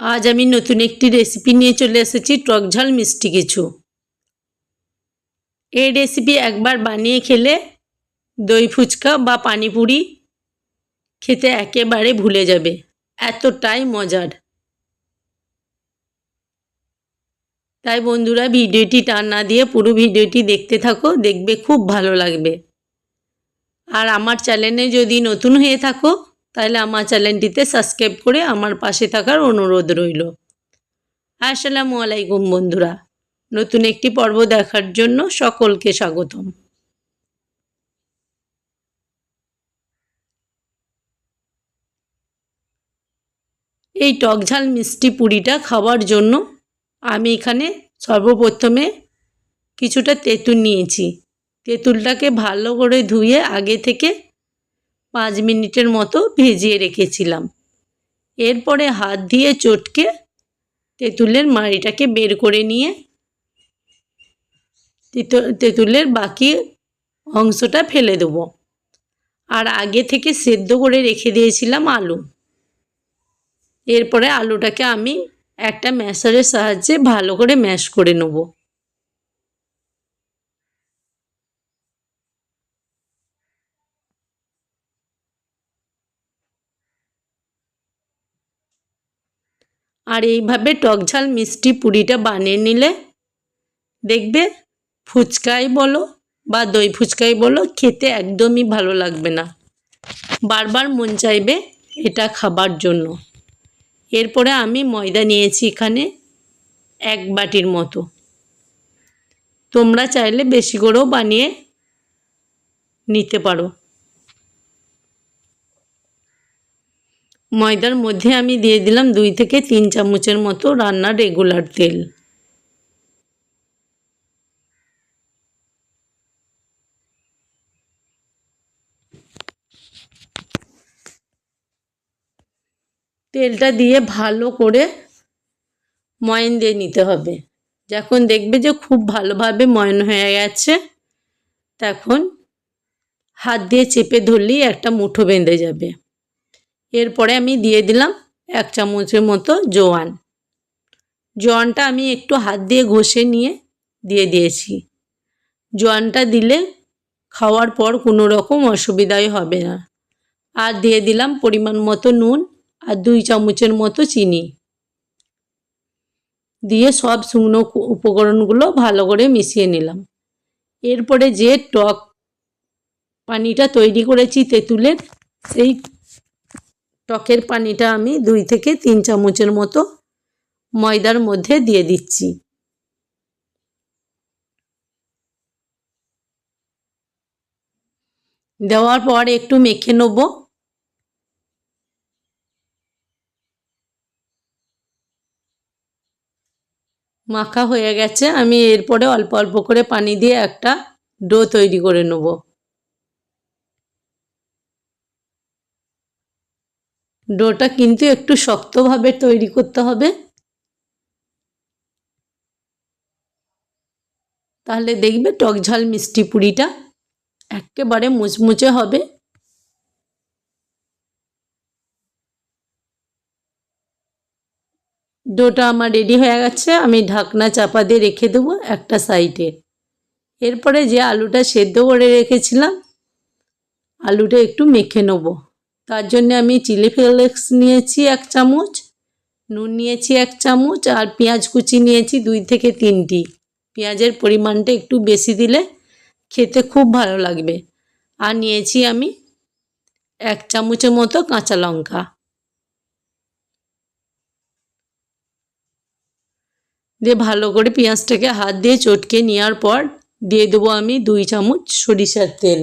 আজ আমি নতুন একটি রেসিপি নিয়ে চলে এসেছি, টক ঝাল মিষ্টি কিছু। এই রেসিপি একবার বানিয়ে খেলে দই ফুচকা বা পানিপুরি খেতে একেবারে ভুলে যাবে। এতটাই মজার। তাই বন্ধুরা, ভিডিওটি টান না দিয়ে পুরো ভিডিওটি দেখতে থাকো, দেখবে খুব ভালো লাগবে। আর আমার চ্যানেলে যদি নতুন হয়ে থাকো তাহলে আমার চ্যানেলটিতে সাবস্ক্রাইব করে আমার পাশে থাকার অনুরোধ রইল। আসসালামু আলাইকুম বন্ধুরা, নতুন একটি পর্ব দেখার জন্য সকলকে স্বাগতম। এই টকঝাল মিষ্টি পুরিটা খাওয়ার জন্য আমি এখানে সর্বপ্রথমে কিছুটা তেঁতুল নিয়েছি। তেঁতুলটাকে ভালো করে ধুয়ে আগে থেকে পাঁচ মিনিটের মতো ভেজিয়ে রেখেছিলাম। এরপরে হাত দিয়ে চটকে তেঁতুলের মাড়িটাকে বের করে নিয়ে তেঁতুলের বাকি অংশটা ফেলে দেবো। আর আগে থেকে সেদ্ধ করে রেখে দিয়েছিলাম আলু। এরপরে আলুটাকে আমি একটা ম্যাশারের সাহায্যে ভালো করে ম্যাশ করে নেব। আর এইভাবে টকঝাল মিষ্টি পুরিটা বানিয়ে নিলে দেখবে ফুচকাই বলো বা দই ফুচকাই বলো, খেতে একদমই ভালো লাগবে না। বারবার মন চাইবে এটা খাবার জন্য। এরপরে আমি ময়দা নিয়েছি এখানে এক বাটির মতো। তোমরা চাইলে বেশি করেও বানিয়ে নিতে পারো। ময়দার মধ্যে আমি দিয়ে দিলাম দুই থেকে তিন চামচের মতো রান্নার রেগুলার তেল। তেলটা দিয়ে ভালো করে ময়ন দিয়ে নিতে হবে। যখন দেখবে যে খুব ভালোভাবে ময়ন হয়ে গেছে, তখন হাত দিয়ে চেপে ধরলেই একটা মুঠো বেঁধে যাবে। এরপরে আমি দিয়ে দিলাম এক চামচের মতো জোয়ান। জোয়ানটা আমি একটু হাত দিয়ে ঘষে নিয়ে দিয়ে দিয়েছি। জোয়ানটা দিলে খাওয়ার পর কোনো রকম অসুবিধাই হবে না। আর দিয়ে দিলাম পরিমাণ মতো নুন আর দুই চামচের মতো চিনি। দিয়ে সব শুকনো উপকরণগুলো ভালো করে মিশিয়ে নিলাম। এরপরে যে টক পানিটা তৈরি করেছি তেঁতুলের, সেই টকের পানিটা আমি দুই থেকে তিন চামচের মতো ময়দার মধ্যে দিয়ে দিচ্ছি। দেওয়ার পর একটু মেখে নেব। মাখা হয়ে গেছে, আমি এরপরে অল্প অল্প করে পানি দিয়ে একটা ডো তৈরি করে নেব। ডোটা কিন্তু একটু শক্তভাবে তৈরি করতে হবে। তাহলে দেখবে টক ঝাল মিষ্টি পুরিটা একেবারে মুচমুচে হবে। ডোটা আমার রেডি হয়ে গেছে, আমি ঢাকনা চাপা দিয়ে রেখে দেবো একটা সাইডে। এরপরে যে আলুটা সেদ্ধ করে রেখেছিলাম, আলুটা একটু মেখে নেব। তার জন্য আমি চিলি ফ্লেক্স নিয়েছি এক চামচ, নুন নিয়েছি এক চামচ আর পেঁয়াজ কুচি নিয়েছি দুই থেকে তিনটি। পেঁয়াজের পরিমাণটা একটু বেশি দিলে খেতে খুব ভালো লাগবে। আর নিয়েছি আমি এক চামচের মতো কাঁচা লঙ্কা। দিয়ে ভালো করে পেঁয়াজটাকে হাত দিয়ে চটকে নেওয়ার পর দিয়ে দেবো আমি দুই চামচ সরিষার তেল।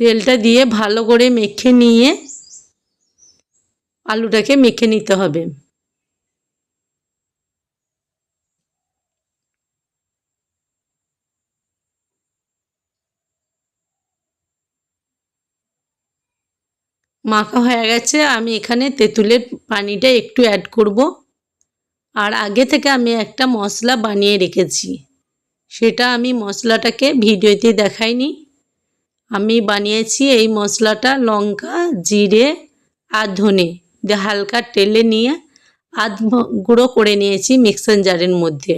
তেলটা দিয়ে ভালো করে মেখে নিয়ে আলুটাকে মেখে নিতে হবে। মাখা হয়ে গেছে, আমি এখানে তেঁতুলের পানিটা একটু অ্যাড করব। আর আগে থেকে আমি একটা মশলা বানিয়ে রেখেছি, সেটা আমি মশলাটাকে ভিডিওতে দেখাইনি। আমি বানিয়েছি এই মশলাটা লঙ্কা, জিরে আর ধনে। দিয়ে হালকা টেলে নিয়ে আধ গুঁড়ো করে নিয়েছি মিক্সার জারের মধ্যে।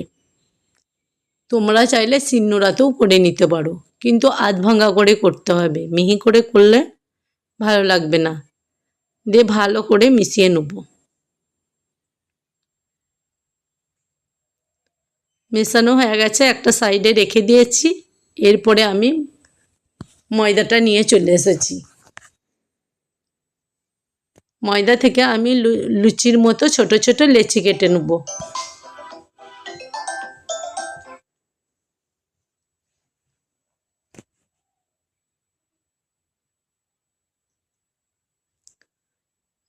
তোমরা চাইলে শিলনোড়াতেও করে নিতে পারো, কিন্তু আধ ভাঙা করে করতে হবে। মিহি করে করলে ভালো লাগবে না। দিয়ে ভালো করে মিশিয়ে নেব। মেশানো হয়ে গেছে, একটা সাইডে রেখে দিয়েছি। এরপরে আমি ময়দাটা নিয়ে চলে এসেছি। ময়দা থেকে আমি লুচির মতো ছোট ছোট লেচি কেটে নেব।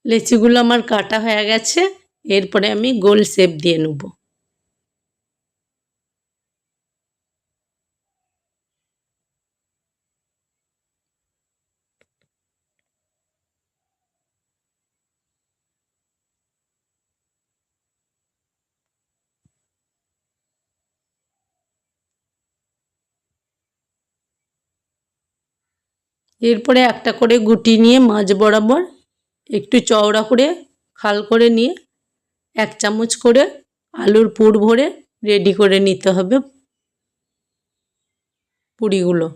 লেচিগুলো আমার কাটা হয়ে গেছে, এরপরে আমি গোল শেপ দিয়ে নেব। এরপরে একটা করে গুটি নিয়ে মাছ বরাবর একটু চওড়া করে খাল করে নিয়ে এক চামচ করে আলুর পুর ভরে রেডি করে নিতে হবে পুরিগুলো।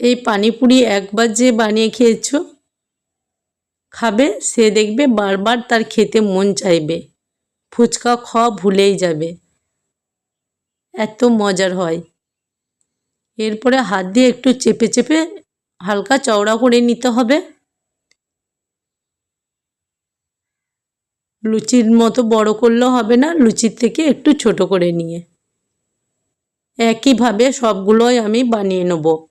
এই পানিপুরি একবার যে বানিয়ে খেয়েছো, খাবে, সে দেখবে বারবার তার খেতে মন চাইবে। ফুচকা খাওয়া ভুলেই যাবে। এত মজার হয়। এরপরে হাত দিয়ে একটু চেপে চেপে হালকা চওড়া করে নিতে হবে। লুচির মতো বড় করলেও হবে না, লুচির থেকে একটু ছোট করে নিয়ে। একইভাবে সবগুলোই আমি বানিয়ে নেব।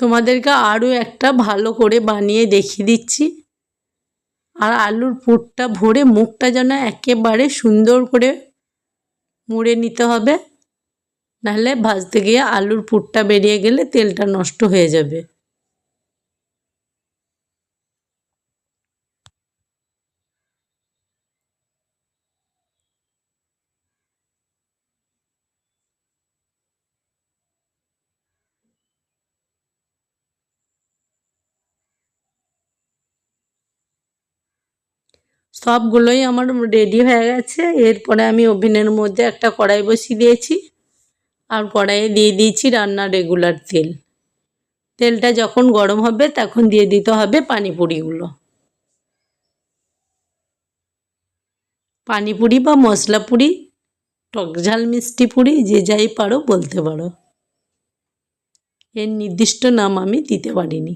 তোমাদেরকে আরও একটা ভালো করে বানিয়ে দেখিয়ে দিচ্ছি। আর আলুর পুরটা ভরে মুখটা যেন একেবারে সুন্দর করে মুড়ে নিতে হবে। নাহলে ভাজতে গিয়ে আলুর পুরটা বেরিয়ে গেলে তেলটা নষ্ট হয়ে যাবে। সবগুলোই আমার রেডি হয়ে গেছে। এরপরে আমি ওভেনের মধ্যে একটা কড়াই বসিয়ে দিয়েছি। আর কড়াইয়ে দিয়ে দিয়েছি রান্নার রেগুলার তেল। তেলটা যখন গরম হবে, তখন দিয়ে দিতে হবে পানিপুরিগুলো। পানিপুরি বা মশলা পুরি টক ঝাল, মিষ্টি পুরি, যে যাই পারো বলতে পারো। এর নির্দিষ্ট নাম আমি দিতে পারিনি।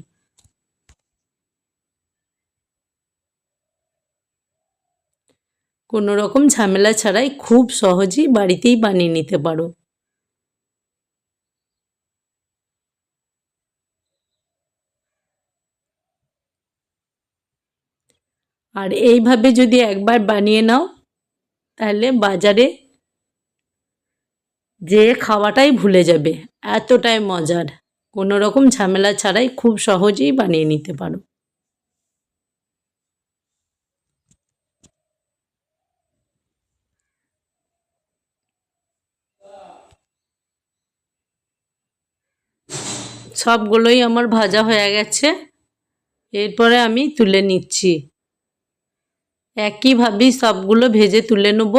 কোনো রকম ঝামেলা ছাড়াই খুব সহজেই বাড়িতেই বানিয়ে নিতে পারো। আর এইভাবে যদি একবার বানিয়ে নাও, তাহলে বাজারে যে খাওয়াটাই ভুলে যাবে, এতটাই মজার। কোনো রকম ঝামেলা ছাড়াই খুব সহজেই বানিয়ে নিতে পারো। সবগুলোই আমার ভাজা হয়ে গেছে। এরপরে আমি তুলে নিচ্ছি। একইভাবেই সবগুলো ভেজে তুলে নেব।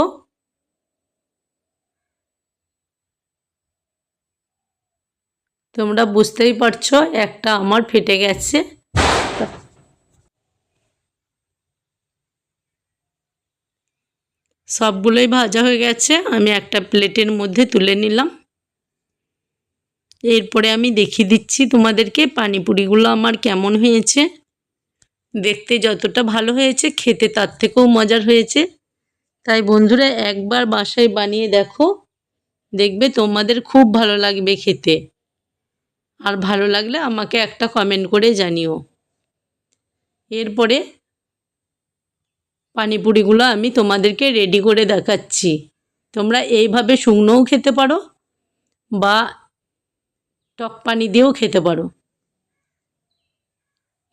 তোমরা বুঝতেই পারছ, একটা আমার ফেটে গেছে। সবগুলোই ভাজা হয়ে গেছে, আমি একটা প্লেটের মধ্যে তুলে নিলাম। এরপরে আমি দেখিয়ে দিচ্ছি তোমাদেরকে পানিপুরিগুলো আমার কেমন হয়েছে। দেখতে যতটা ভালো হয়েছে, খেতে তার থেকেও মজার হয়েছে। তাই বন্ধুরা, একবার বাসায় বানিয়ে দেখো। দেখবে তোমাদের খুব ভালো লাগবে খেতে। আর ভালো লাগলে আমাকে একটা কমেন্ট করে জানিও। এরপরে পানিপুরিগুলো আমি তোমাদেরকে রেডি করে দেখাচ্ছি। তোমরা এইভাবে শুকনোও খেতে পারো বা টক পানি দিয়েও খেতে পারো।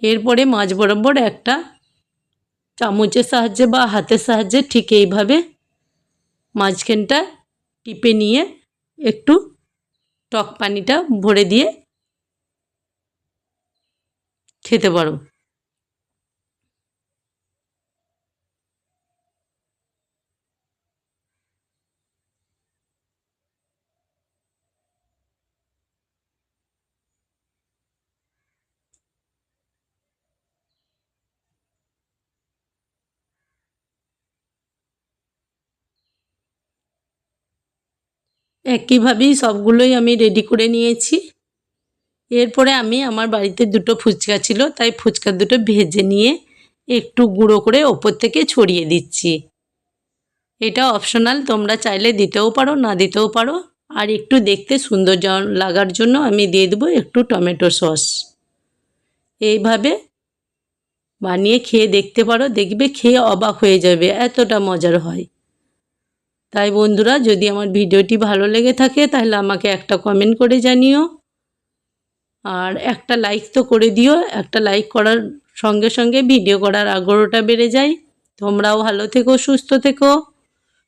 এরপরে মাছ বরাবর একটা চামচের সাহায্যে বা হাতের সাহায্যে ঠিক এইভাবে মাঝখানটা টিপে নিয়ে একটু টক পানিটা ভরে দিয়ে খেতে পারো। একইভাবেই সবগুলোই আমি রেডি করে নিয়েছি। এরপরে আমি আমার বাড়িতে দুটো ফুচকা ছিল, তাই ফুচকা দুটো ভেজে নিয়ে একটু গুঁড়ো করে ওপর থেকে ছড়িয়ে দিচ্ছি। এটা অপশনাল তোমরা চাইলে দিতেও পারো, না দিতেও পারো। আর একটু দেখতে সুন্দর লাগার জন্য আমি দিয়ে দেবো একটু টমেটো সস। এইভাবে বানিয়ে খেয়ে দেখতে পারো, দেখবে খেয়ে অবাক হয়ে যাবে, এতটা মজার হয়। তাই বন্ধুরা, যদি আমার ভিডিওটি ভালো লেগে থাকে, তাহলে আমাকে একটা কমেন্ট করে জানিও। আর একটা লাইক তো করে দিও। একটা লাইক করার সঙ্গে সঙ্গে ভিডিও করার আগ্রহটা বেড়ে যায়। তোমরাও ভালো থেকো, সুস্থ থেকো,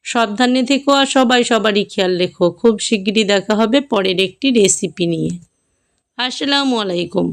সাবধানে থেকো, আর সবাই সবারই খেয়াল রেখো। খুব শিগগিরই দেখা হবে পরের একটি রেসিপি নিয়ে। আসসালামু আলাইকুম।